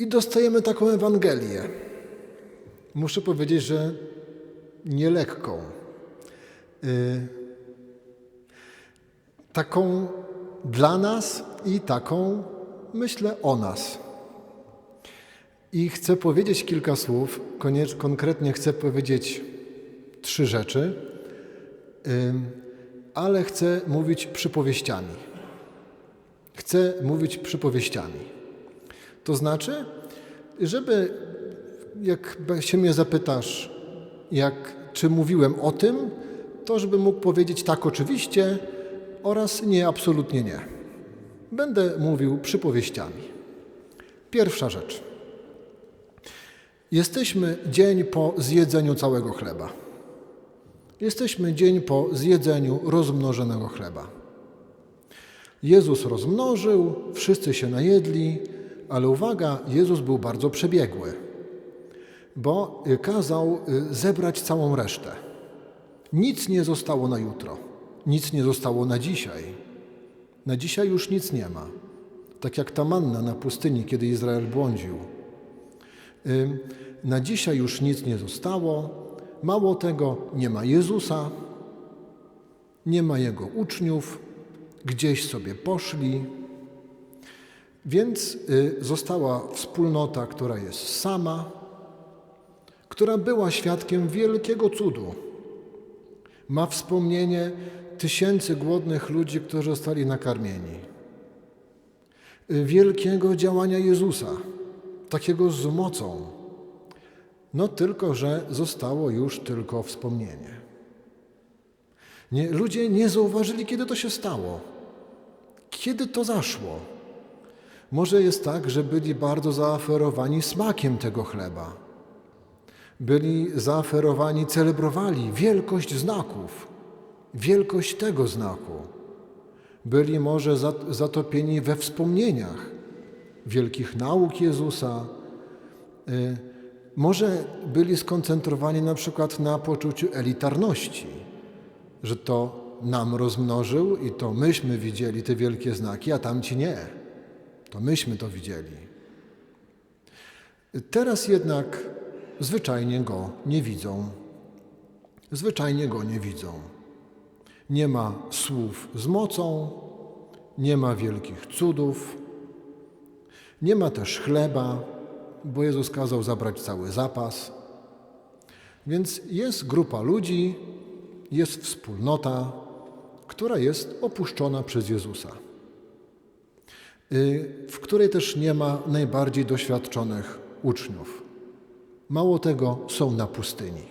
I dostajemy taką Ewangelię. Muszę powiedzieć, że nielekką. Y, taką dla nas i taką, myślę, o nas. I chcę powiedzieć kilka słów, koniecz, konkretnie chcę powiedzieć trzy rzeczy, ym, ale chcę mówić przypowieściami. Chcę mówić przypowieściami. To znaczy, żeby, jak się mnie zapytasz, jak, czy mówiłem o tym, to żeby mógł powiedzieć tak oczywiście oraz nie, absolutnie nie. Będę mówił przypowieściami. Pierwsza rzecz. Jesteśmy dzień po zjedzeniu całego chleba. Jesteśmy dzień po zjedzeniu rozmnożonego chleba. Jezus rozmnożył, wszyscy się najedli, ale uwaga, Jezus był bardzo przebiegły, bo kazał y, zebrać całą resztę. Nic nie zostało na jutro, nic nie zostało na dzisiaj. Na dzisiaj już nic nie ma. Tak jak ta manna na pustyni, kiedy Izrael błądził. Na dzisiaj już nic nie zostało. Mało tego, nie ma Jezusa, nie ma Jego uczniów, gdzieś sobie poszli. Więc y, została wspólnota, która jest sama, która była świadkiem wielkiego cudu. Ma wspomnienie tysięcy głodnych ludzi, którzy zostali nakarmieni. Y, Wielkiego działania Jezusa, takiego z mocą. No tylko, że zostało już tylko wspomnienie. Nie, ludzie nie zauważyli, kiedy to się stało, kiedy to zaszło. Może jest tak, że byli bardzo zaaferowani smakiem tego chleba. Byli zaaferowani, celebrowali wielkość znaków, wielkość tego znaku. Byli może zatopieni we wspomnieniach wielkich nauk Jezusa. Y, Może byli skoncentrowani na przykład na poczuciu elitarności, że to nam rozmnożył i to myśmy widzieli te wielkie znaki, a tamci nie. To myśmy to widzieli. Teraz jednak zwyczajnie go nie widzą. Zwyczajnie go nie widzą. Nie ma słów z mocą, nie ma wielkich cudów, nie ma też chleba, bo Jezus kazał zabrać cały zapas. Więc jest grupa ludzi, jest wspólnota, która jest opuszczona przez Jezusa, w której też nie ma najbardziej doświadczonych uczniów. Mało tego, są na pustyni.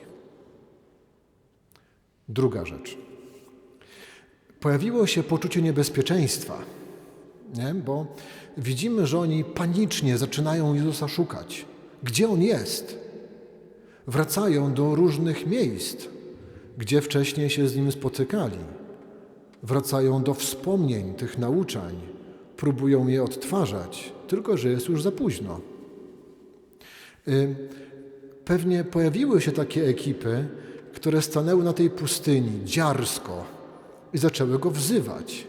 Druga rzecz. Pojawiło się poczucie niebezpieczeństwa, nie? bo widzimy, że oni panicznie zaczynają Jezusa szukać. Gdzie on jest? Wracają do różnych miejsc, gdzie wcześniej się z nim spotykali. Wracają do wspomnień tych nauczań, próbują je odtwarzać, tylko że jest już za późno. Pewnie pojawiły się takie ekipy, które stanęły na tej pustyni dziarsko i zaczęły go wzywać,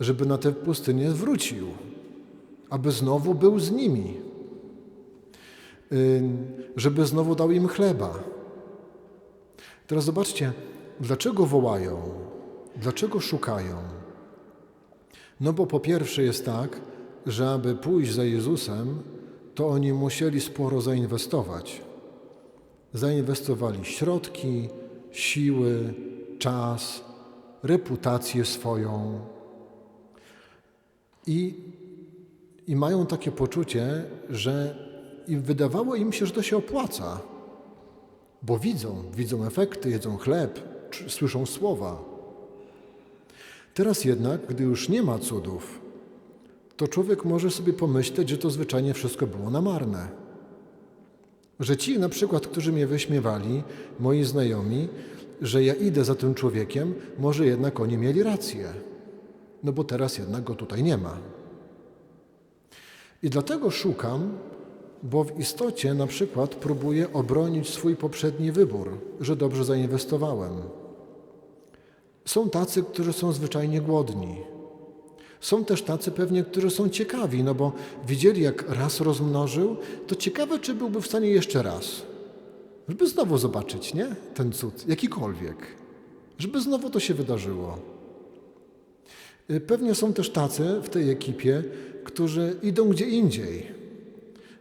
żeby na tę pustynię wrócił, aby znowu był z nimi, żeby znowu dał im chleba. Teraz zobaczcie, dlaczego wołają, dlaczego szukają. No bo po pierwsze jest tak, że aby pójść za Jezusem, to oni musieli sporo zainwestować. Zainwestowali środki, siły, czas, reputację swoją. I, I mają takie poczucie, że i wydawało im się, że to się opłaca, bo widzą, widzą efekty, jedzą chleb, słyszą słowa. Teraz jednak, gdy już nie ma cudów, to człowiek może sobie pomyśleć, że to zwyczajnie wszystko było na marne. Że ci na przykład, którzy mnie wyśmiewali, moi znajomi, że ja idę za tym człowiekiem, może jednak oni mieli rację. No bo teraz jednak go tutaj nie ma. I dlatego szukam, bo w istocie na przykład próbuję obronić swój poprzedni wybór, że dobrze zainwestowałem. Są tacy, którzy są zwyczajnie głodni. Są też tacy pewnie, którzy są ciekawi, no bo widzieli, jak raz rozmnożył, to ciekawe, czy byłby w stanie jeszcze raz. Żeby znowu zobaczyć, nie? Ten cud, jakikolwiek. Żeby znowu to się wydarzyło. Y, Pewnie są też tacy w tej ekipie, którzy idą gdzie indziej.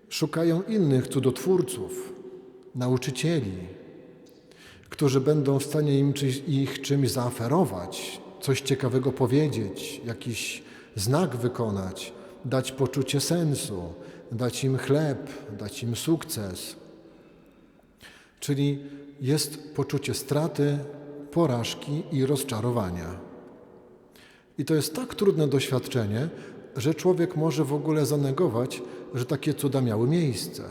Szukają innych cudotwórców, nauczycieli, którzy będą w stanie im czyś, ich czymś zaoferować, coś ciekawego powiedzieć, jakiś znak wykonać, dać poczucie sensu, dać im chleb, dać im sukces. Czyli jest poczucie straty, porażki i rozczarowania. I to jest tak trudne doświadczenie, że człowiek może w ogóle zanegować, że takie cuda miały miejsce.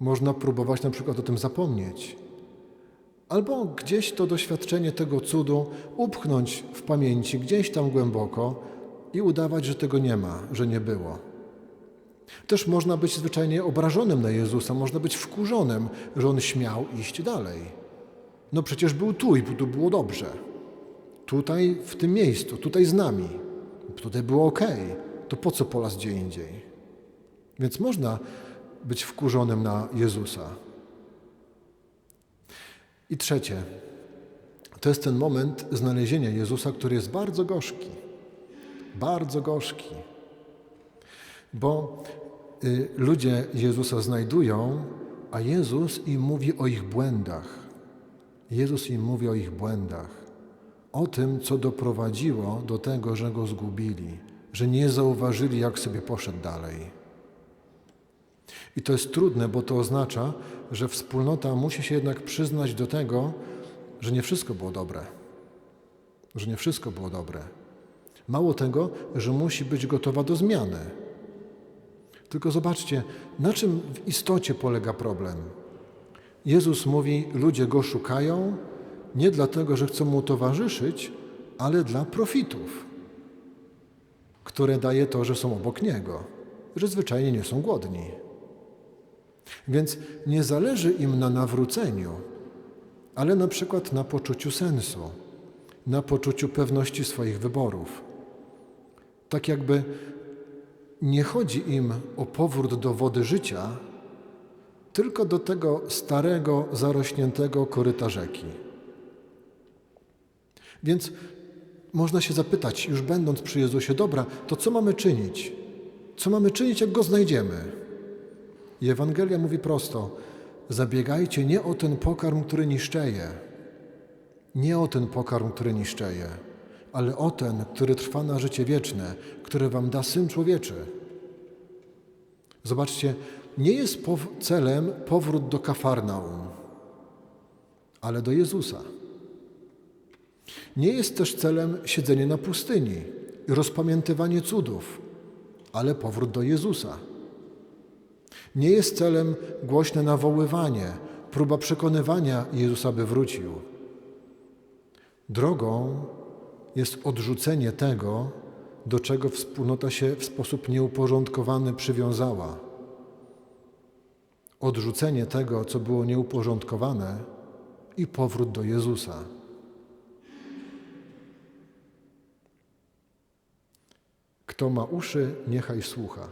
Można próbować na przykład o tym zapomnieć. Albo gdzieś to doświadczenie tego cudu upchnąć w pamięci, gdzieś tam głęboko i udawać, że tego nie ma, że nie było. Też można być zwyczajnie obrażonym na Jezusa, można być wkurzonym, że on śmiał iść dalej. No przecież był tu i tu było dobrze. Tutaj, w tym miejscu, tutaj z nami. Tutaj było ok. To po co po las gdzie indziej? Więc można być wkurzonym na Jezusa. I trzecie, to jest ten moment znalezienia Jezusa, który jest bardzo gorzki. Bardzo gorzki. Bo y, ludzie Jezusa znajdują, a Jezus im mówi o ich błędach. Jezus im mówi o ich błędach. O tym, co doprowadziło do tego, że go zgubili, że nie zauważyli, jak sobie poszedł dalej. I to jest trudne, bo to oznacza, że wspólnota musi się jednak przyznać do tego, że nie wszystko było dobre. Że nie wszystko było dobre. Mało tego, że musi być gotowa do zmiany. Tylko zobaczcie, na czym w istocie polega problem. Jezus mówi: Ludzie go szukają nie dlatego, że chcą mu towarzyszyć, ale dla profitów, które daje to, że są obok niego, że zwyczajnie nie są głodni. Więc nie zależy im na nawróceniu, ale na przykład na poczuciu sensu, na poczuciu pewności swoich wyborów. Tak jakby nie chodzi im o powrót do wody życia, tylko do tego starego, zarośniętego koryta rzeki. Więc można się zapytać, już będąc przy Jezusie, dobra, to co mamy czynić? Co mamy czynić, jak go znajdziemy? I Ewangelia mówi prosto: zabiegajcie nie o ten pokarm, który niszczeje, nie o ten pokarm, który niszczeje, ale o ten, który trwa na życie wieczne, który wam da Syn Człowieczy. Zobaczcie, nie jest pow celem powrót do Kafarnaum, ale do Jezusa. Nie jest też celem siedzenie na pustyni i rozpamiętywanie cudów, ale powrót do Jezusa. Nie jest celem głośne nawoływanie, próba przekonywania Jezusa, by wrócił. Drogą jest odrzucenie tego, do czego wspólnota się w sposób nieuporządkowany przywiązała. Odrzucenie tego, co było nieuporządkowane i powrót do Jezusa. Kto ma uszy, niechaj słucha.